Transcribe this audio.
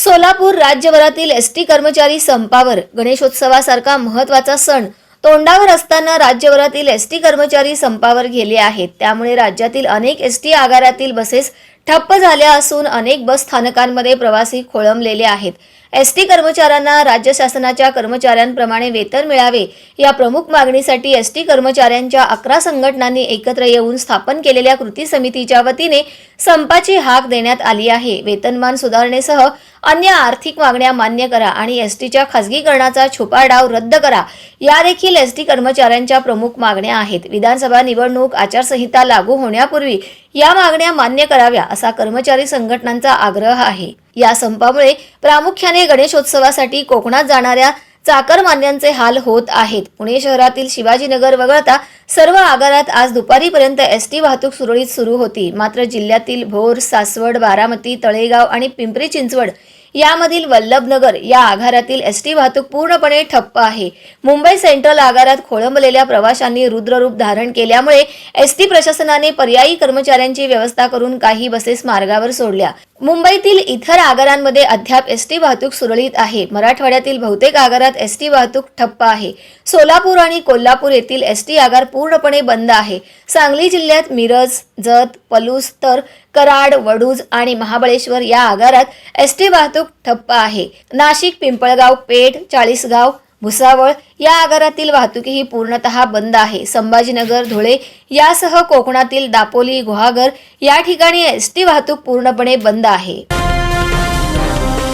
सोलापूर राज्यभरातील S T कर्मचारी संपावर गणेशोत्सवासारखा महत्त्वाचा सण तोंडावर असताना राज्यभरातील एस टी कर्मचारी संपावर गेले आहेत. त्यामुळे राज्यातील अनेक एस टी आगारातील बसेस ठप्प झाल्या असून अनेक बस स्थानकांमध्ये प्रवासी खोळंबलेले आहेत. एस टी कर्मचाऱ्यांना राज्य शासनाच्या कर्मचाऱ्यांप्रमाणे वेतन मिळावे या प्रमुख मागणीसाठी एस टी कर्मचाऱ्यांच्या अकरा संघटनांनी एकत्र येऊन स्थापन केलेल्या कृती समितीच्या वतीने संपाची हाक देण्यात आली आहे. वेतनमान सुधारणेसह अन्य आर्थिक मागण्या मान्य करा आणि एस टीच्या खासगीकरणाचा छुपा डाव रद्द करा. या देखील एस टी कर्मचाऱ्यांच्या प्रमुख मागण्या आहेत. विधानसभा निवडणूक आचारसंहिता लागू होण्यापूर्वी या मागण्या मान्य कराव्या असा कर्मचारी संघटनांचा आग्रह आहे. या संपामुळे प्रामुख्याने गणेशोत्सवासाठी कोकणात जाणाऱ्या चाकरमान्यांचे हाल होत आहेत. पुणे शहरातील शिवाजीनगर वगळता सर्व आगारात आज दुपारीपर्यंत एस टी वाहतूक सुरळीत सुरू होती. मात्र जिल्ह्यातील भोर सासवड बारामती तळेगाव आणि पिंपरी चिंचवड यामधील वल्लभनगर या आगारातील एस टी वाहतूक पूर्णपणे ठप्प आहे. मुंबई सेंट्रल आगारात खोळंबलेल्या प्रवाशांनी रुद्ररूप धारण केल्यामुळे एस टी प्रशासनाने पर्यायी कर्मचाऱ्यांची व्यवस्था करून काही बसेस मार्गावर सोडल्या. मुंबईतील इतर आगारांमध्ये अद्याप एस टी वाहतूक सुरळीत आहे. मराठवाड्यातील बहुतेक आगारात एस टी वाहतूक ठप्प आहे. सोलापूर आणि कोल्हापूर येथील एस टी आगार पूर्णपणे बंद आहे. सांगली जिल्ह्यात मिरज जत पलूस तर कराड वडूज आणि महाबळेश्वर या आगारात एस टी वाहतूक ठप्प आहे. नाशिक पिंपळगाव पेठ चाळीसगाव भुसावळ या आगारातील वाहतुकीही पूर्णतः बंद आहे. संभाजीनगर धुळे यासह कोकणातील दापोली गुहागर या ठिकाणी एस टी वाहतूक पूर्णपणे बंद आहे.